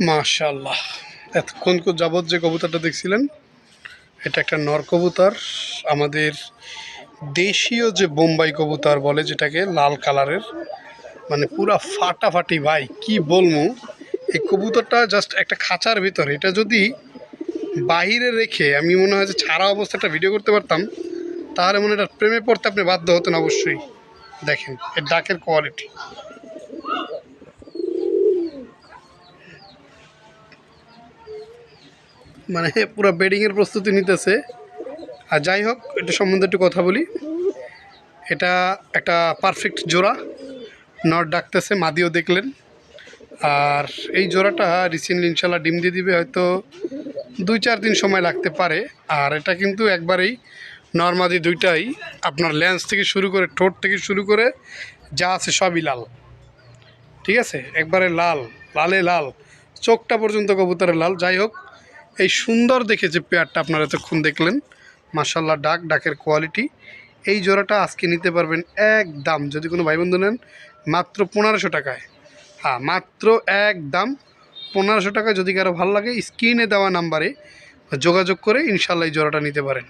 মাশাল্লাহ এতক্ষণ যাবৎ যে কবুতরটা দেখছিলেন, এটা একটা নর কবুতর। আমাদের দেশীয় যে বোম্বাই কবুতর বলে, যেটাকে লাল কালারের মানে পুরা ফাটাফাটি, ভাই, কি বলব? এই কবুতরটা জাস্ট একটা খাঁচার ভিতর। এটা যদি বাইরে রেখে আমি মনে হয় যে ছাড়া অবস্থা একটা ভিডিও করতে পারতাম, তাহলে মনে হয় প্রেমে পড়তে আপনি বাধ্য হতেন অবশ্যই। দেখেন, এর ডাকের কোয়ালিটি মানে পুরো বেডিংয়ের প্রস্তুতি নিতেছে। আর যাই হোক এটা সম্বন্ধে একটু কথা বলি। এটা একটা পারফেক্ট জোড়া। নট ডাকতেছে, মাদিও দেখলেন। আর এই জোড়াটা রিসেন্টলি ইনশাল্লাহ ডিম দিয়ে দিবে, হয়তো দুই চার দিন সময় লাগতে পারে। আর এটা কিন্তু একবারেই নর্মাদি দুইটাই। আপনার লেন্স থেকে শুরু করে, ঠোঁট থেকে শুরু করে, যা আছে সবই লাল। ঠিক আছে? একবারে লাল, লালে লাল। চোখটা পর্যন্ত কবুতরের লাল। যাই হোক এই সুন্দর দেখে যে পেয়ারটা আপনারা এতক্ষণ দেখলেন মাসাল্লাহ ডাক, ডাকের কোয়ালিটি এই জোড়াটা আজকে নিতে পারবেন এক দাম যদি কোনো ভাই বন্ধু নেন, মাত্র পনেরোশো টাকায়। হ্যাঁ মাত্র এক দাম পনেরোশো টাকা যদি কারও ভালো লাগে, স্ক্রিনে দেওয়া নাম্বারে যোগাযোগ করে ইনশাল্লাহ এই জোড়াটা নিতে পারেন।